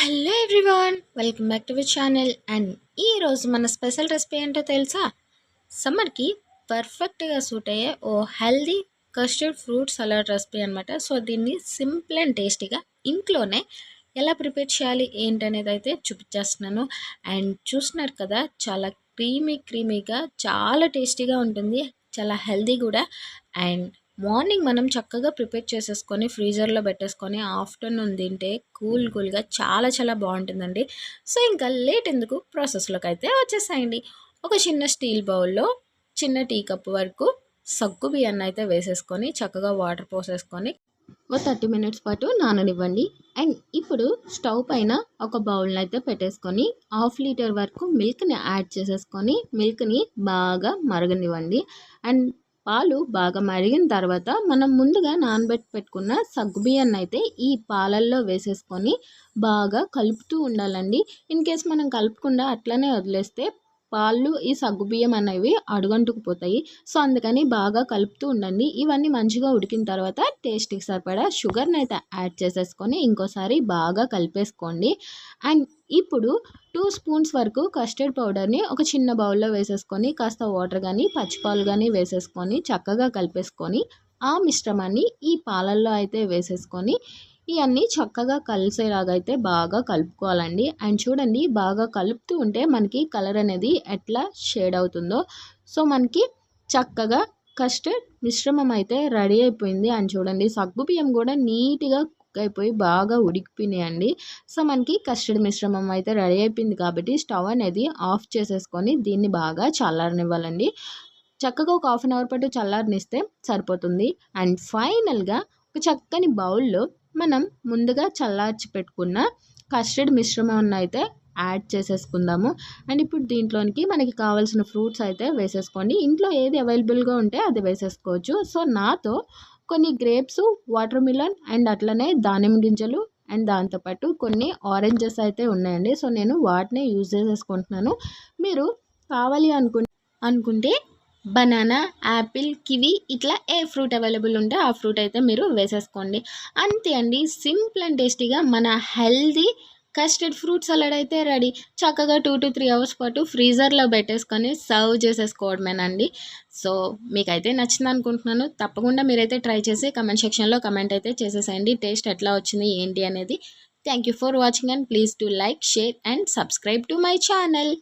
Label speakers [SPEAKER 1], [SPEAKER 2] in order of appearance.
[SPEAKER 1] Hello everyone welcome back to our channel and ఈరోజు మన special recipe ఏంటో తెలుసా? సమ్మర్కి పర్ఫెక్ట్గా సూట్ అయ్యే ఓ healthy custard fruit salad recipe అనమాట సో దీన్ని సింపుల్ అండ్ టేస్టీగా ఇంట్లోనే ఎలా ప్రిపేర్ చేయాలి ఏంటనేది అయితే చూపించేస్తున్నాను. అండ్ చూస్తున్నారు కదా చాలా క్రీమీ క్రీమీగా చాలా టేస్టీగా ఉంటుంది. చాలా హెల్దీ కూడా. అండ్ మార్నింగ్ మనం చక్కగా ప్రిపేర్ చేసేసుకొని ఫ్రీజర్లో పెట్టేసుకొని ఆఫ్టర్నూన్ తింటే కూల్ కూల్గా చాలా చాలా బాగుంటుందండి. సో ఇంకా లేట్ ఎందుకు? ప్రాసెస్లోకి అయితే వచ్చేసాయండి. ఒక చిన్న స్టీల్ బౌల్లో చిన్న టీ కప్ వరకు సగ్గు బియ్యాన్ని అయితే వేసేసుకొని చక్కగా వాటర్ పోసేసుకొని ఒక థర్టీ మినిట్స్ పాటు నాననివ్వండి. అండ్ ఇప్పుడు స్టవ్ పైన ఒక బౌల్ని అయితే పెట్టేసుకొని హాఫ్ లీటర్ వరకు మిల్క్ని యాడ్ చేసేసుకొని మిల్క్ని బాగా మరగనివ్వండి. అండ్ పాలు బాగా మరిగిన తర్వాత మనం ముందుగా నానబెట్టి పెట్టుకున్న సగ్గుబియ్యాన్ని అయితే ఈ పాలల్లో వేసేసుకొని బాగా కలుపుతూ ఉండాలండి. ఇన్ కేస్ మనం కలుపుకుండా అట్లనే వదిలేస్తే పాలు ఈ సగ్గుబియ్యం అనేవి అడుగంటుకుపోతాయి సో అందుకని బాగా కలుపుతూ ఉండండి. ఇవన్నీ మంచిగా ఉడికిన తర్వాత టేస్ట్కి సరిపడా షుగర్ని అయితే యాడ్ చేసేసుకొని ఇంకోసారి బాగా కలిపేసుకోండి. అండ్ ఇప్పుడు టూ స్పూన్స్ వరకు కస్టర్డ్ పౌడర్ని ఒక చిన్న బౌల్లో వేసేసుకొని కాస్త వాటర్ కానీ పచ్చిపాలు కానీ వేసేసుకొని చక్కగా కలిపేసుకొని ఆ మిశ్రమాన్ని ఈ పాలల్లో అయితే వేసేసుకొని ఇవన్నీ చక్కగా కలిసేలాగా అయితే బాగా కలుపుకోవాలండి. అండ్ చూడండి బాగా కలుపుతూ ఉంటే మనకి కలర్ అనేది ఎట్లా షేడ్ అవుతుందో. సో మనకి చక్కగా కస్టర్డ్ మిశ్రమం అయితే రెడీ అయిపోయింది. అండ్ చూడండి సగ్గు బియ్యం కూడా నీట్గా కుక్ అయిపోయి బాగా ఉడికిపోయినాయండి. సో మనకి కస్టర్డ్ మిశ్రమం అయితే రెడీ అయిపోయింది కాబట్టి స్టవ్ అనేది ఆఫ్ చేసేసుకొని దీన్ని బాగా చల్లారనివ్వాలండి. చక్కగా ఒక హాఫ్ అన్ అవర్ పాటు చల్లారనిస్తే సరిపోతుంది. అండ్ ఫైనల్గా ఒక చక్కని బౌల్లో మనం ముందుగా చల్లార్చి పెట్టుకున్న కస్టర్డ్ మిశ్రమం అయితే యాడ్ చేసేసుకుందాము. అండ్ ఇప్పుడు దీంట్లోనికి మనకి కావాల్సిన ఫ్రూట్స్ అయితే వేసేసుకోండి. ఇంట్లో ఏది అవైలబుల్గా ఉంటే అది వేసేసుకోవచ్చు. సో నాతో కొన్ని గ్రేప్స్ వాటర్ మిలన్ అండ్ అట్లనే దానిమ్మ గింజలు అండ్ దాంతోపాటు కొన్ని ఆరెంజెస్ అయితే ఉన్నాయండి. సో నేను వాటినే యూజ్ చేసేసుకుంటున్నాను. మీరు కావాలి అనుకు అనుకుంటే బనానా యాపిల్ కివి ఇట్లా ఏ ఫ్రూట్ అవైలబుల్ ఉంటే ఆ ఫ్రూట్ అయితే మీరు వేసేసుకోండి. అంతే అండి సింపుల్ అండ్ టేస్టీగా మన హెల్దీ కస్టర్డ్ ఫ్రూట్ సలాడ్ అయితే రెడీ. చక్కగా టూ టు త్రీ అవర్స్ పాటు ఫ్రీజర్లో పెట్టేసుకొని సర్వ్ చేసేసుకోవడమేనండి. సో మీకైతే నచ్చింది అనుకుంటున్నాను తప్పకుండా మీరైతే ట్రై చేసి కమెంట్ సెక్షన్లో కమెంట్ అయితే చేసేసేయండి. టేస్ట్ ఎట్లా వచ్చింది ఏంటి అనేది. Thank you for watching and please to like share and subscribe to my channel.